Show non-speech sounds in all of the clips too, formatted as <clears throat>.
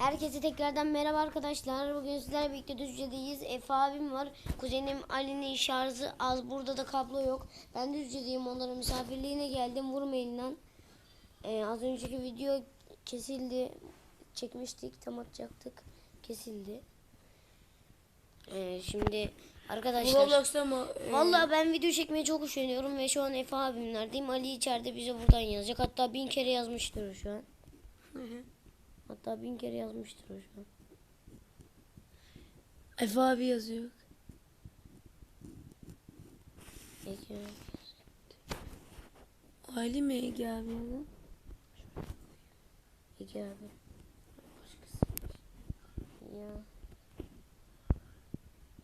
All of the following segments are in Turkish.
Herkese tekrardan merhaba arkadaşlar. Bugün sizlerle birlikte Düzce'deyiz. Efe abim var. Kuzenim Ali'nin şarjı az. Burada da kablo yok. Ben Düzce'deyim. Onların misafirliğine geldim. Vurmayın lan. Ee, az önceki video kesildi. Çekmiştik. Tam atacaktık. Kesildi. Ee, şimdi arkadaşlar. Roblox'ta mı? Ee, Vallahi ben video çekmeye çok üşeniyorum ve şu an Efe abimlerdeyim. Ali içeride bize buradan yazacak. Hatta bin kere yazmıştır şu an. hı hı. Hatta bin kere yazmıştır an. Efe abi yazıyor. Peki. Ali mi Ege abi yazıyor? Peki abi. Ya.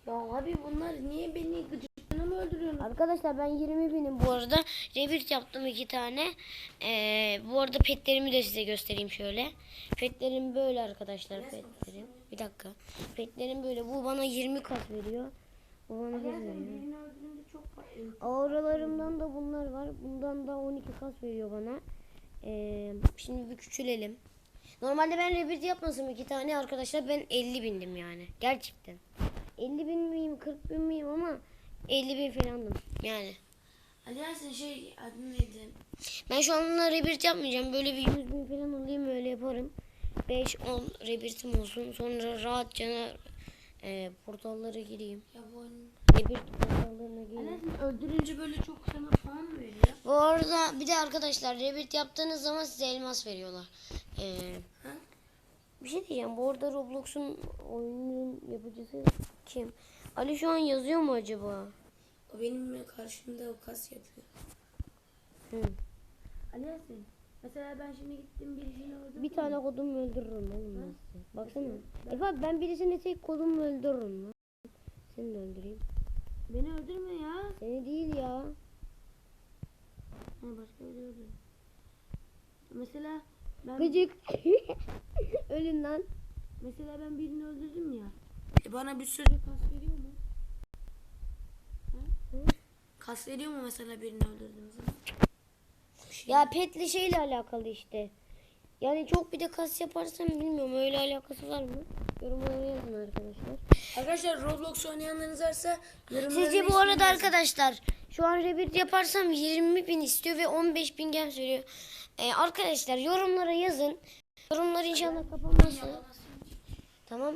Ya abi bunlar niye beni gıcıklığına mı öldürüyorsun? Arkadaşlar ben 20 binim bu arada. Revit yaptım iki tane. Ee, bu arada petlerimi de size göstereyim şöyle. Petlerim böyle arkadaşlar petlerim. Bir dakika. Petlerim böyle. Bu bana 20 kat veriyor. Bu bana 100 veriyor. Auralarımdan da bunlar var. Bundan da 12 kas veriyor bana. Ee, şimdi bir küçülelim. Normalde ben rebirth yapmasam iki tane arkadaşlar ben 50 bindim yani. Gerçekten. 50 bin miyim 40 bin miyim ama 50 bin falandım yani. Ali Yasin şey adı neydi? Ben şu anda rebirth yapmayacağım. Böyle bir 100 bin falan alayım öyle yaparım. 5-10 rebirth'im olsun. Sonra rahatça e, portallara gireyim. Ya bu oyun. Rebirth portallarına gireyim. Yasin öldürünce böyle çok sana falan mı veriyor? Bu arada bir de arkadaşlar rebirth yaptığınız zaman size elmas veriyorlar. Ee, Ha? bir şey diyeceğim. Bu arada Roblox'un oyunun yapıcısı kim? Ali şu an yazıyor mu acaba? O benim karşımda o kas yapıyor. Hı. Ali Yasin. Mesela ben şimdi gittim birisini öldürdüm. Bir tane kodumu öldürürüm oğlum ben size. Baksana. Efe abi ben birisini tek kodumu öldürürüm lan. Seni de öldüreyim. Beni öldürme ya. Seni değil ya. Ha başka biri öldür. Mesela ben Gıcık. <laughs> Ölün lan. mesela ben birini öldürdüm ya. E bana bir sürü kas veriyor mu? Ha? Hı? Kas veriyor mu mesela birini öldürdüğüm zaman? Ya petli şeyle alakalı işte. Yani çok bir de kas yaparsam bilmiyorum öyle alakası var mı? Yorumlara yazın arkadaşlar. Arkadaşlar Roblox oynayanlarınız varsa yorumlara Sizce bu arada arkadaşlar şu an rebirth yaparsam 20 bin istiyor ve 15 bin gem söylüyor. Ee, arkadaşlar yorumlara yazın. Yorumlar inşallah kapanmasın. Tamam.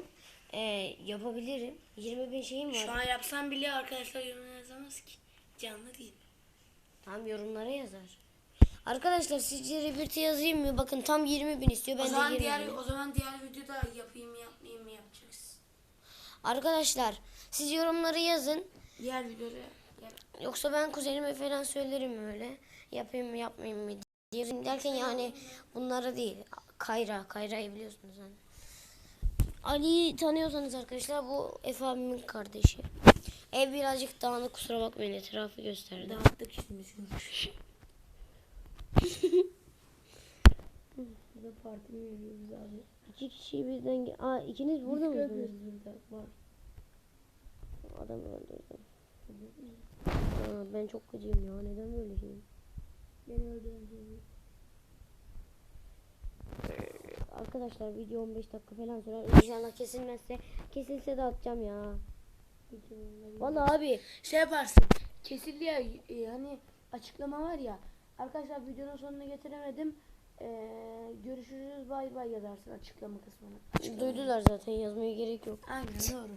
Ee, yapabilirim. 20 bin şeyim Şu var. an yapsam bile arkadaşlar yorumlara yazamaz ki. Canlı değil. Tamam yorumlara yazar. Arkadaşlar sizce rebirth'i yazayım mı? Bakın tam 20 bin istiyor. Ben o de zaman 20 diğer bin. o zaman diğer videoda yapayım mı yapmayayım mı yapacağız. Arkadaşlar siz yorumlara yazın. Diğer videoda. Yoksa ben kuzenime falan söylerim öyle. Yapayım mı yapmayayım mı diye. Derken yani bunlara değil. Kayra. Kayra'yı biliyorsunuz hani. Ali'yi tanıyorsanız arkadaşlar bu Efe abimin kardeşi. Ev birazcık dağınık kusura bakmayın etrafı gösterdi. Dağıttık şimdi seni. Bize <laughs> parti veriyoruz abi? İki kişi birden... Aa ikiniz burada mısınız? burada. Var. Adam öldürdüm. Aa, ben çok gıcıyım ya. Neden böyle şey? Beni öldüren şey. Arkadaşlar video 15 dakika falan sürer. İnşallah kesilmezse kesilse de atacağım ya. Vallahi abi Şey yaparsın. Kesildi ya e, hani açıklama var ya. Arkadaşlar videonun sonuna getiremedim. Ee, görüşürüz bay bay yazarsın açıklama kısmına. Açıklama. duydular zaten yazmaya gerek yok. Aynen doğru.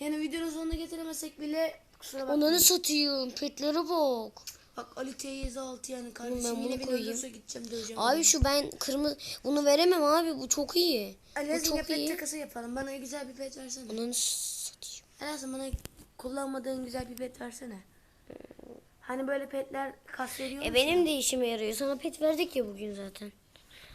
Yani videonun sonuna getiremesek bile kusura bakmayın. Onları satayım. Petlere bak. Bak Ali teyze altı yani ben kardeşim bunu yine beni koyayım. öldürse gideceğim döveceğim. Abi şu ben kırmızı bunu veremem abi bu çok iyi. Ali bu çok pet iyi. takası yapalım. Bana güzel bir pet versene. Onları Azim bana kullanmadığın güzel bir pet versene. Hani böyle petler kas veriyor E musun? benim de işime yarıyor. Sana pet verdik ya bugün zaten.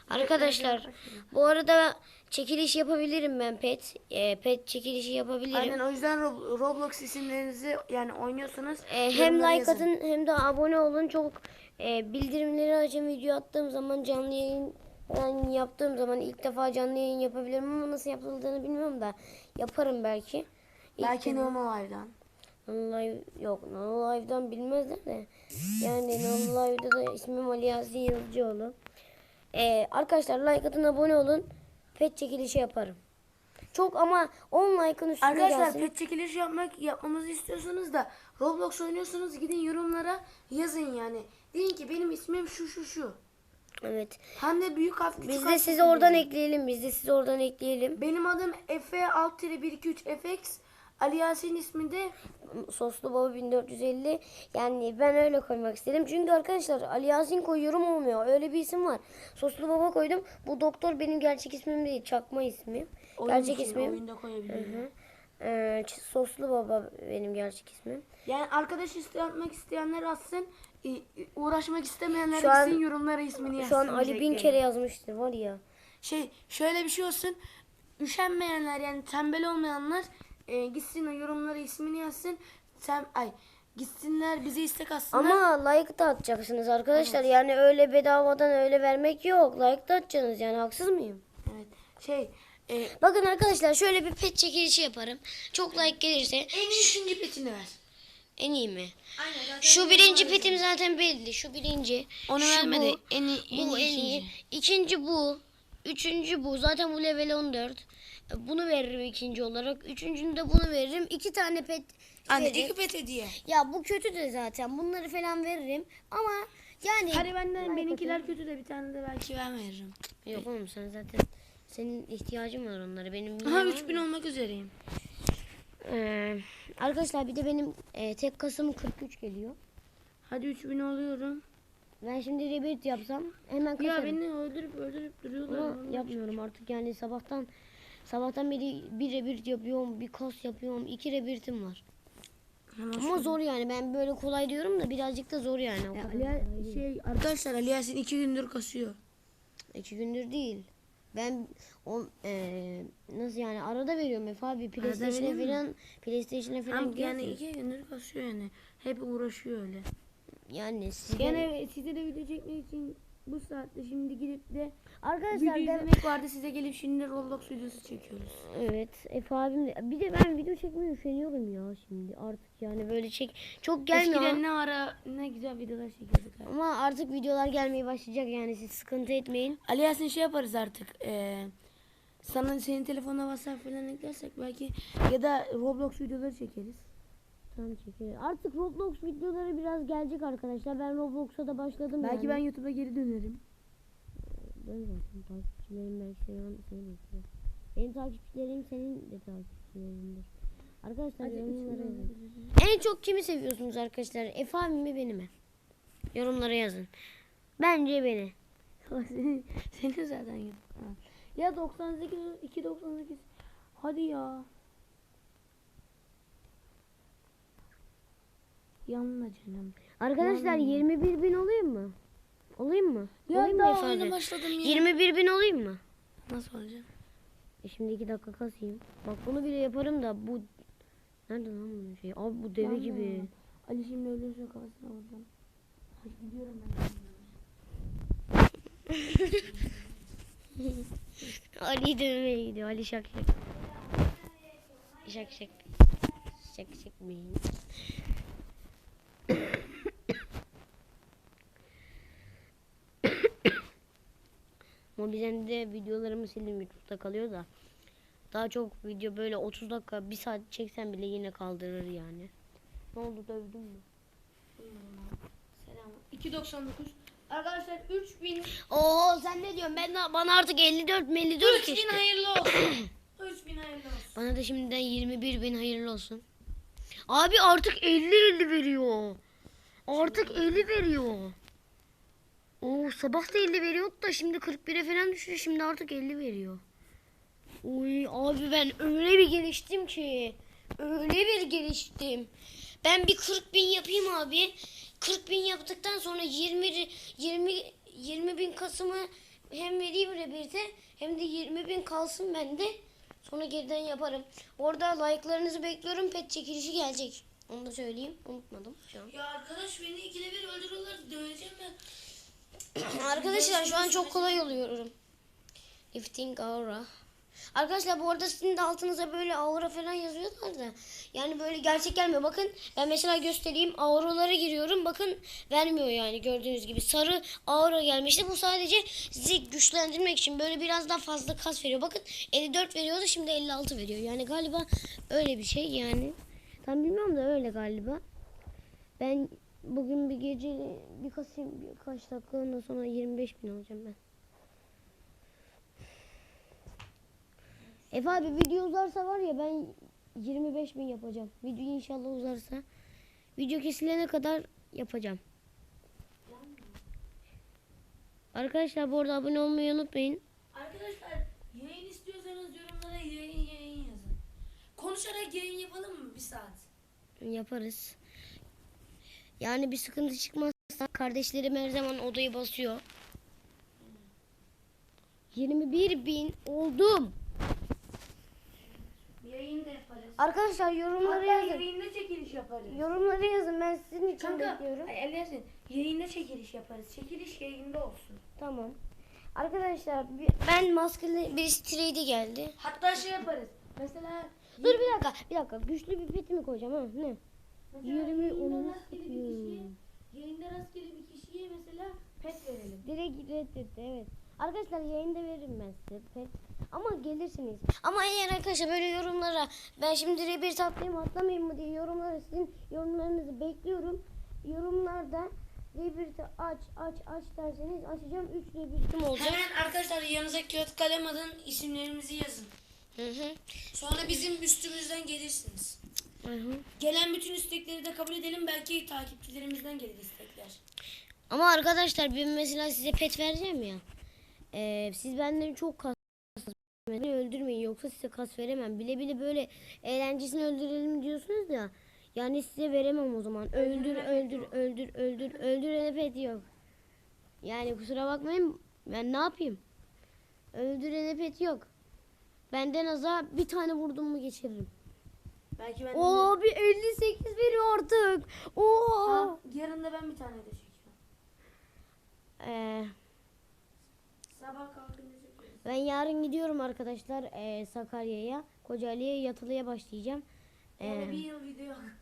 Arkadaşlar bu arada çekiliş yapabilirim ben pet. E, pet çekilişi yapabilirim. Aynen o yüzden Rob- Roblox isimlerinizi yani oynuyorsanız E, hem yorumlara like yazın. atın hem de abone olun. Çok e, bildirimleri açın. Video attığım zaman canlı yayın falan yaptığım zaman ilk defa canlı yayın yapabilirim ama nasıl yapıldığını bilmiyorum da yaparım belki. Belki normal live'dan. No Live yok. No Live'dan bilmezler de. Yani No Live'da da ismim Ali Yasin Yazıcıoğlu. Ee, arkadaşlar like atın abone olun. pet çekilişi yaparım. Çok ama 10 like'ın üstüne Arkadaşlar gelsin. pet çekiliş yapmak yapmamızı istiyorsanız da Roblox oynuyorsanız gidin yorumlara yazın yani. Deyin ki benim ismim şu şu şu. Evet. Hem de büyük harf küçük Biz de sizi oradan ekleyelim. Biz de sizi oradan ekleyelim. Benim adım Efe alt 123 FX. Ali Yasin ismi de Soslu Baba 1450. Yani ben öyle koymak istedim. Çünkü arkadaşlar Ali Yasin koyuyorum olmuyor. Öyle bir isim var. Soslu Baba koydum. Bu doktor benim gerçek ismim değil. Çakma ismim. oyun gerçek için, ismim. oyunda koyabilirim. Ee, Soslu Baba benim gerçek ismim. Yani arkadaş isteği atmak isteyenler atsın. Uğraşmak istemeyenler Şu an- yorumlara ismini yazsın. Şu an Ali bin kere yazmıştır var ya. Şey şöyle bir şey olsun. Üşenmeyenler yani tembel olmayanlar e, gitsin o yorumlara ismini yazsın. Sen ay gitsinler bize istek atsınlar. Ama like da atacaksınız arkadaşlar. Yani öyle bedavadan öyle vermek yok. Like da atacaksınız yani haksız mıyım? Evet. Şey e, Bakın arkadaşlar şöyle bir pet çekilişi yaparım. Çok like gelirse en iyi üçüncü petini ver. en iyi mi? Aynen zaten Şu birinci petim zaten belli. Şu birinci. Onu Şu vermedi. Bu, En iyi- en bu en iyi. ikinci. İkinci bu. Üçüncü bu. Zaten bu level 14. Bunu veririm ikinci olarak. Üçüncünde bunu veririm. İki tane pet Anne veririm. iki pet hediye. Ya bu kötü de zaten. Bunları falan veririm. Ama yani... Hadi benden benimkiler kötü de bir tane de belki ben veririm. Yok oğlum sen zaten... Senin ihtiyacın var onlara. Benim Aha bilmem var 3000 mı? olmak üzereyim. Ee, arkadaşlar bir de benim e, tek kasım 43 geliyor. Hadi 3000 oluyorum. Ben şimdi rebirth yapsam hemen kasarım. Ya beni öldürüp öldürüp duruyorlar. Ama yapmıyorum artık yani sabahtan sabahtan beri bir rebirth yapıyorum, bir kas yapıyorum, iki rebirth'im var. Hemen Ama zor yani ben böyle kolay diyorum da birazcık da zor yani. Ya kadar Ali kolay değil. şey arkadaşlar Ali Yasin iki gündür kasıyor. İki gündür değil. Ben o e, nasıl yani arada veriyorum Efe abi PlayStation'a falan PlayStation'a falan yani ya. iki gündür kasıyor yani. Hep uğraşıyor öyle. Yani size... Gene size de video çekmek için bu saatte şimdi gidip de arkadaşlar video ben- izlemek vardı size gelip şimdi Roblox videosu çekiyoruz. Evet Efe abim de, bir de ben video çekmeye üşeniyorum ya şimdi artık yani böyle çek çok gelmiyor Eskiden ne ara ne güzel videolar çekiyorduk. abi. ama artık videolar gelmeye başlayacak yani siz sıkıntı etmeyin. Ali Yasin şey yaparız artık. eee, sana senin telefonuna WhatsApp falan eklersek belki ya da Roblox videoları çekeriz. Tamam çekelim. Artık Roblox videoları biraz gelecek arkadaşlar. Ben Roblox'a da başladım Belki ben yani. YouTube'a geri dönerim. ben zaten takipçilerim belki seni, seni bekliyor. Benim takipçilerim senin de takipçilerindir. Arkadaşlar Hadi yorumlara yazın. En çok kimi seviyorsunuz arkadaşlar? Efe abi mi beni mi? Yorumlara yazın. Bence beni. <laughs> senin zaten yok. Ya 98 298. Hadi ya. Yanma canım. Arkadaşlar 21 bin olayım mı? Olayım mı? Ya olayım mı daha oyuna başladım ya. 21 bin olayım mı? Nasıl olacak? E şimdi iki dakika kasayım. Bak bunu bile yaparım da bu... Nerede lan bunun şey? Abi bu deve Yanma gibi. Ali şimdi ölürse kafasına vuracağım. Hadi gidiyorum ben. <laughs> Ali dövmeye gidiyor. Ali şak şak. Şak şak. Şak şak beyin. Mobizen'de videolarımı sildim YouTube'da kalıyor da. Daha çok video böyle 30 dakika 1 saat çeksen bile yine kaldırır yani. Ne oldu dövdün mü? Selam. 299. Arkadaşlar 3000 Oo sen ne diyorsun? Ben de, bana artık 54 54 3000 geçti. hayırlı olsun. <clears throat> 3000 hayırlı olsun. Bana da şimdiden 21 bin hayırlı olsun. Abi artık 50 50 veriyor. Artık 50 veriyor. Oo sabah da 50 veriyordu da şimdi 41'e falan düştü. Şimdi artık 50 veriyor. Oy abi ben öyle bir geliştim ki. Öyle bir geliştim. Ben bir 40 bin yapayım abi. 40 bin yaptıktan sonra 20 20 20 bin Kasım'ı hem vereyim rebirte hem de 20 bin kalsın bende. Sonra geriden yaparım. Orada like'larınızı bekliyorum. Pet çekilişi gelecek. Onu da söyleyeyim. Unutmadım şu an. Ya arkadaş beni ikide bir öldürüyorlar. Arkadaşlar şu an çok kolay oluyorum. Lifting aura. Arkadaşlar bu arada sizin de altınıza böyle aura falan yazıyorlar da. Yani böyle gerçek gelmiyor. Bakın ben mesela göstereyim. Auralara giriyorum. Bakın vermiyor yani gördüğünüz gibi. Sarı aura gelmişti. Bu sadece sizi güçlendirmek için böyle biraz daha fazla kas veriyor. Bakın 54 veriyordu şimdi 56 veriyor. Yani galiba öyle bir şey yani. Tam bilmiyorum da öyle galiba. Ben bugün bir gece bir kasayım birkaç dakika ondan sonra 25 bin alacağım ben. Efe abi video uzarsa var ya ben 25 bin yapacağım. Video inşallah uzarsa. Video kesilene kadar yapacağım. Arkadaşlar bu arada abone olmayı unutmayın. Arkadaşlar yayın istiyorsanız yorumlara yayın yayın yazın. Konuşarak yayın yapalım mı bir saat? Yaparız. Yani bir sıkıntı çıkmazsa kardeşlerim her zaman odayı basıyor. 21 bin oldum. Yayın da yaparız. Arkadaşlar yorumları Hatta yazın. yayında çekiliş yaparız. Yorumları yazın ben sizin için Kanka bekliyorum. ellersin. Yayında çekiliş yaparız. Çekiliş yayında olsun. Tamam. Arkadaşlar bi- ben maskeli birisi trade'e geldi. Hatta şey yaparız. Mesela Dur bir dakika bir dakika güçlü bir pet mi koyacağım ha ne? Yayında onu kişiye, yayında rastgele bir kişiye mesela pet verelim. Direkt reddetti evet. Arkadaşlar yayında veririm ben size pet. Ama gelirsiniz. Ama eğer arkadaşlar böyle yorumlara ben şimdi rebir atlayayım atlamayayım mı diye yorumlara sizin yorumlarınızı bekliyorum. Yorumlarda rebirti aç aç aç derseniz açacağım 3 rebirtim olacak. Hemen arkadaşlar yanınıza kağıt kalem alın isimlerimizi yazın. Hı hı. Sonra bizim üstümüzden gelirsiniz. Hı hı. Gelen bütün istekleri de kabul edelim. Belki takipçilerimizden gelir istekler. Ama arkadaşlar ben mesela size pet vereceğim ya. Ee, siz benden çok kas beni öldürmeyin yoksa size kas veremem. Bile bile böyle eğlencesini öldürelim diyorsunuz ya. Yani size veremem o zaman. Öldür öldür öldür öldür öldürene pet yok. Yani kusura bakmayın ben ne yapayım? Öldürene pet yok. Benden aza bir tane vurdum mu geçiririm. Belki ben Oo bir 58 veriyor artık. Oo. Ha, yarın da ben bir tane de çekeceğim. Ee, Sabah kalkınca. Ben yarın gidiyorum arkadaşlar eee, Sakarya'ya. Kocaeli'ye yatılıya başlayacağım. Yani Eee, bir yıl video.